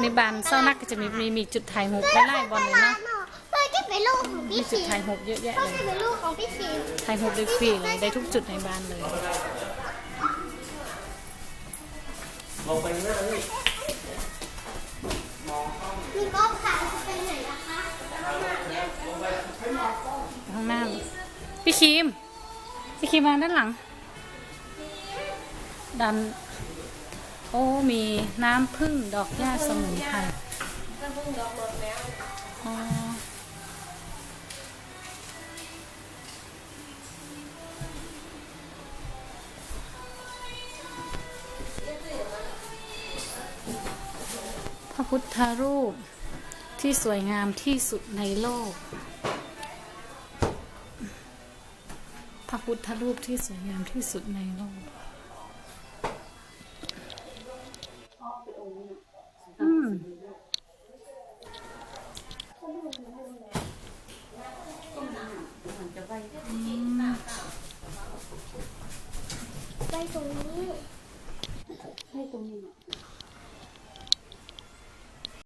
ในบานเศร้านักก็จะมีมีมีจุดถ่ายรูปไล่ๆบอลเลยเนาะเลยที่เป็นลูกของมีพี่จุดฟิล์มถ่ายรูปเยอะแยะก็เลย จะเป็นลูกของพี่ฟิล์มถ่ายรูปได้ฟรีเลยได้ทุกจุดในบ้านเลยลงไปหน้านี่มีกล้องถ่ายจะไปไหนล่ะคะข้างหน้า พี่ครีมพี่ครีมมาด้านหลัง ดันโอ้มีน้ำผึ้งดอกหญ้าสมุนไพรอ๋อพระพุทธรูปที่สวยงามที่สุดในโลก พระพุทธรูปที่สวยงามที่สุดในโลก ไปตรงนี้ให้ตรงนี้